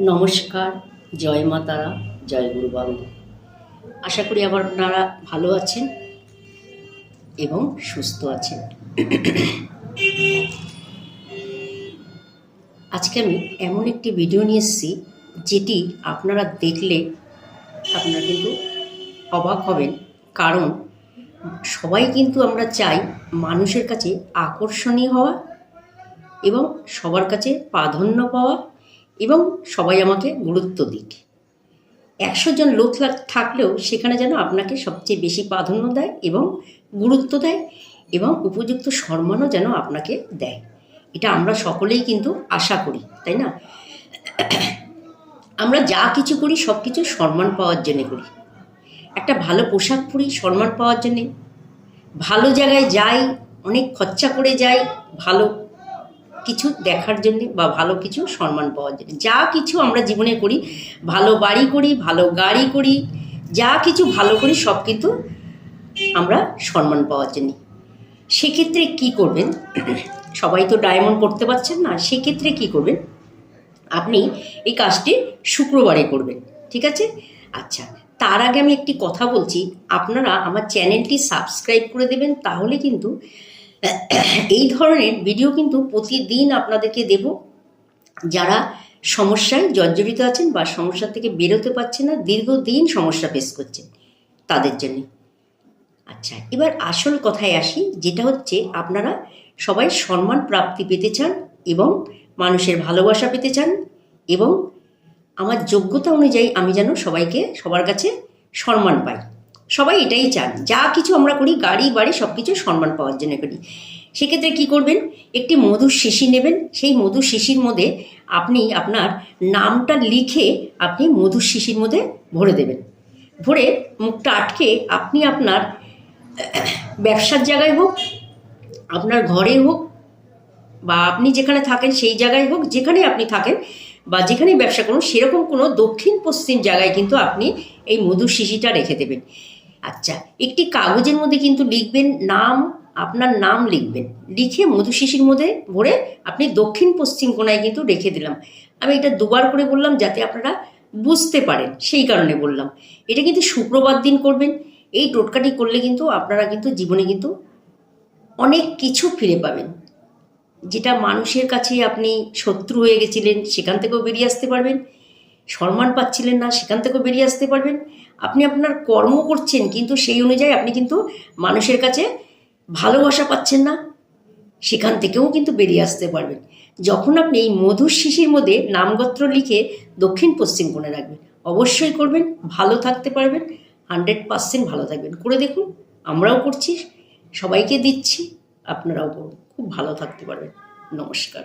নমস্কার, জয় মা তারা, জয় গুরু আশা করি আবার আপনারা ভালো আছেন এবং সুস্থ আছেন। আজকে আমি এমন একটি ভিডিও নিয়ে এসেছি, যেটি আপনারা দেখলে আপনারা কিন্তু অবাক হবেন, কারণ সবাই কিন্তু আমরা চাই মানুষের কাছে আকর্ষণীয় হওয়া এবং সবার কাছে প্রাধান্য পাওয়া এবং সবাই আমাকে গুরুত্ব দিক। একশো জন লোক থাকলেও সেখানে যেন আপনাকে সবচেয়ে বেশি প্রাধান্য দেয় এবং গুরুত্ব দেয় এবং উপযুক্ত সম্মানও যেন আপনাকে দেয়। এটা আমরা সকলেই কিন্তু আশা করি, তাই না? আমরা যা কিছু করি, সব কিছু সম্মান পাওয়ার জন্যে করি। একটা ভালো পোশাক পরি, সম্মান পাওয়ার জন্যে। ভালো জায়গায় যাই, অনেক খরচা করে যাই, ভালো কিছু দেখার জন্য বা ভালো কিছু সম্মান পাওয়ার জন্য। যা কিছু আমরা জীবনে করি, ভালো বাড়ি করি, ভালো গাড়ি করি, যা কিছু ভালো করি, সব কিন্তু আমরা সম্মান পাওয়ার জন্য। সেক্ষেত্রে কি করবেন? সবাই তো ডায়মন্ড করতে পারছেন না, সেক্ষেত্রে কি করবেন? আপনি এই কাজটি শুক্রবারে করবেন, ঠিক আছে? আচ্ছা তার আগে আমি একটি কথা বলছি। আপনারা আমার চ্যানেলটি সাবস্ক্রাইব করে দেবেন, তাহলে কিন্তু এই ধরনের ভিডিও কিন্তু প্রতিদিন আপনাদেরকে দেব। যারা সমস্যায় জর্জরিত আছেন বা সমস্যা থেকে বেরোতে পারছে না, দীর্ঘদিন সমস্যা ফেস করছেন, তাদের জন্য। আচ্ছা এবার আসল কথায় আসি, যেটা হচ্ছে আপনারা সবাই সম্মান প্রাপ্তি পেতে চান এবং মানুষের ভালোবাসা পেতে চান এবং আমার যোগ্যতা অনুযায়ী আমি যেন সবাইকে, সবার কাছে সম্মান পাই। সবাই এটাই চান। যা কিছু আমরা করি, গাড়ি, বাড়ি সব কিছু সম্মান পাওয়ার জন্য করি। সেক্ষেত্রে কি করবেন? একটি মধুর শিশি নেবেন। সেই মধুর শিশির মধ্যে আপনি আপনার নামটা লিখে আপনি মধুর শিশির মধ্যে ভরে দেবেন। ভরে মুখটা আটকে আপনি আপনার ব্যবসার জায়গায় হোক, আপনার ঘরে হোক, বা আপনি যেখানে থাকেন সেই জায়গায় হোক, যেখানে আপনি থাকেন, বা যেখানেই ব্যবসা করুন, সেরকম কোনো দক্ষিণ পশ্চিম জায়গায় কিন্তু আপনি এই মধুর শিশিটা রেখে দেবেন। আচ্ছা একটি কাগজের মধ্যে কিন্তু লিখবেন নাম, আপনার নাম লিখবেন। লিখে মধুশিশির মধ্যে ভরে আপনি দক্ষিণ পশ্চিম কোনায় কিন্তু রেখে দিলাম। আমি এটা দুবার করে বললাম যাতে আপনারা বুঝতে পারেন, সেই কারণে বললাম। এটা কিন্তু শুক্রবার দিন করবেন। এই টোটকাটি করলে কিন্তু আপনারা কিন্তু জীবনে কিন্তু অনেক কিছু ফিরে পাবেন। যেটা মানুষের কাছে আপনি শত্রু হয়ে গেছিলেন, সেখান থেকেও বেরিয়ে আসতে পারবেন। সম্মান পাচ্ছিলেন না, সেখান থেকেও বেরিয়ে আসতে পারবেন। আপনি আপনার কর্ম করছেন, কিন্তু সেই অনুযায়ী আপনি কিন্তু মানুষের কাছে ভালোবাসা পাচ্ছেন না, সেখান থেকেও কিন্তু বেরিয়ে আসতে পারবেন। যখন আপনি এই মধুর শিশির মধ্যে নামগত্র লিখে দক্ষিণ পশ্চিম কোণে রাখবেন, অবশ্যই করবেন, ভালো থাকতে পারবেন, হান্ড্রেড পার্সেন্ট ভালো থাকবেন। করে দেখুন, আমরাও করছি, সবাইকে দিচ্ছি, আপনারাও করুন। খুব ভালো থাকতে পারবেন। নমস্কার।